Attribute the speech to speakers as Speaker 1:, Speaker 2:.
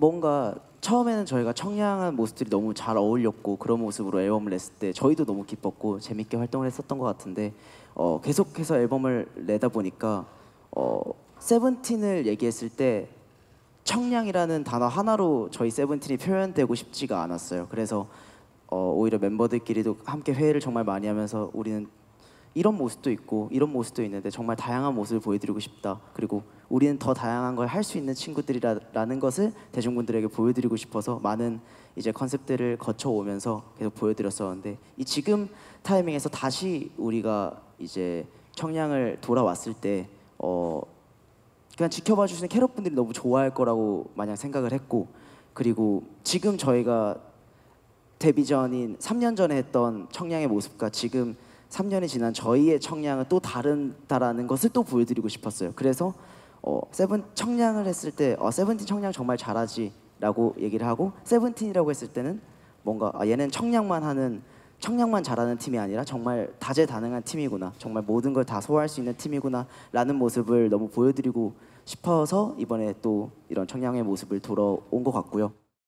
Speaker 1: 뭔가 처음에는 저희가 청량한 모습들이 너무 잘 어울렸고 그런 모습으로 앨범을 냈을 때 저희도 너무 기뻤고 재밌게 활동을 했었던 것 같은데 어, 계속해서 앨범을 내다 보니까 어, 세븐틴을 얘기했을 때 청량이라는 단어 하나로 저희 세븐틴이 표현되고 싶지가 않았어요. 그래서 어, 오히려 멤버들끼리도 함께 회의를 정말 많이 하면서 우리는 이런 모습도 있고 이런 모습도 있는데 정말 다양한 모습을 보여드리고 싶다. 그리고 우리는 더 다양한 걸 할 수 있는 친구들이라는 것을 대중분들에게 보여드리고 싶어서 많은 이제 컨셉들을 거쳐오면서 계속 보여드렸었는데 이 지금 타이밍에서 다시 우리가 이제 청량을 돌아왔을 때 어, 그냥 지켜봐 주시는 캐럿 분들이 너무 좋아할 거라고 마냥 생각을 했고 그리고 지금 저희가 데뷔 전인 3년 전에 했던 청량의 모습과 지금 3년이 지난 저희의 청량은 또 다른다라는 것을 또 보여드리고 싶었어요. 그래서 어, 세븐 청량을 했을 때 어, 세븐틴 청량 정말 잘하지라고 얘기를 하고 세븐틴이라고 했을 때는 뭔가 아, 얘는 청량만 하는 청량만 잘하는 팀이 아니라 정말 다재다능한 팀이구나. 정말 모든 걸 다 소화할 수 있는 팀이구나 라는 모습을 너무 보여드리고 싶어서 이번에 또 이런 청량의 모습을 돌아온 것 같고요.